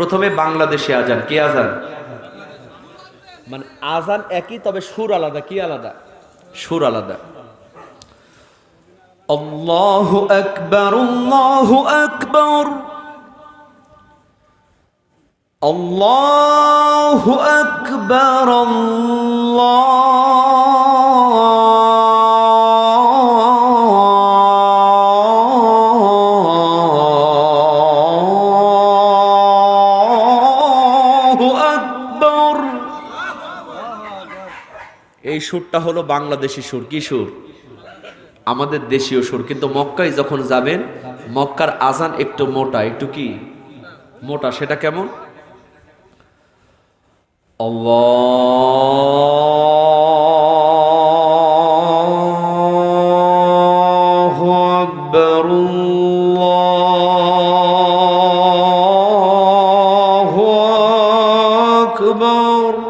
প্রথমে বাংলাদেশে আজান কি আজান? মানে আজান একই তবে সুর আলাদা কি আলাদা? সুর আলাদা। আল্লাহু আকবার আল্লাহু আকবার। আল্লাহু আকবার আল্লাহু এই সুরটা হলো বাংলাদেশি সুর। কি সুর? আমাদের দেশীয় সুর। কিন্তু মক্কায় যখন যাবেন, মক্কার আজান একটু মোটা। একটু কি? মোটা। সেটা কেমন? আকবার।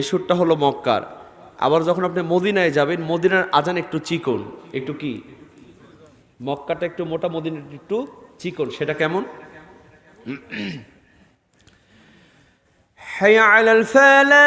এই সুরটা হলো মক্কার। আবার যখন আপনি মদিনায় যাবেন, মদিনার আজান একটু চিকন। একটু কি? মক্কাটা একটু মোটা, মদিনার একটু চিকন। সেটা কেমন? হায়া আলাল ফেলা।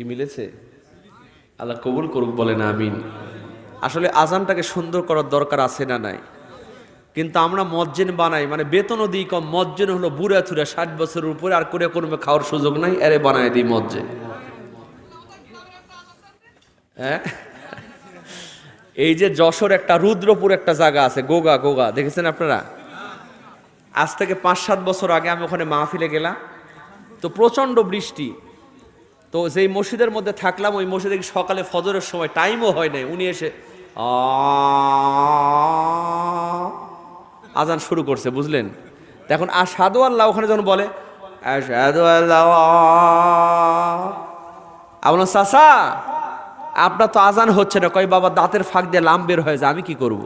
কি মিলেছে? আল্লাহ কবুল করুক বলেন, আমিন। আসলে আজানটাকে সুন্দর করার দরকার আছে না নাই? কিন্তু আমরা মজ্জেন বানাই মানে বেতনও দিই কম। মজ্জেন হলো বুড়া থুরা ষাট বছরের উপরে আর করে কোনো খাওয়ার সুযোগ নাই, এরে বানায় দিই মজ্জেন হ্যাঁ? এই যে যশোর একটা, রুদ্রপুর একটা জায়গা আছে, গোগা গোগা, দেখেছেন আপনারা? আজ থেকে পাঁচ সাত বছর আগে আমি ওখানে মাহফিলে গেলাম, তো প্রচণ্ড বৃষ্টি। তো যেই মসজিদের মধ্যে থাকলাম, ওই মসজিদে সকালে ফজরের সময় টাইমও হয় নাই? উনি এসে আজান শুরু করছে, বুঝলেন? এখন আর সাদু আল্লাহ, ওখানে যখন বলে সাদু আল্লাহ আপনার আপনার তো আজান হচ্ছে না। কয়, বাবা, দাঁতের ফাঁক দিয়ে লাম বের হয়ে যায় আমি কি করব।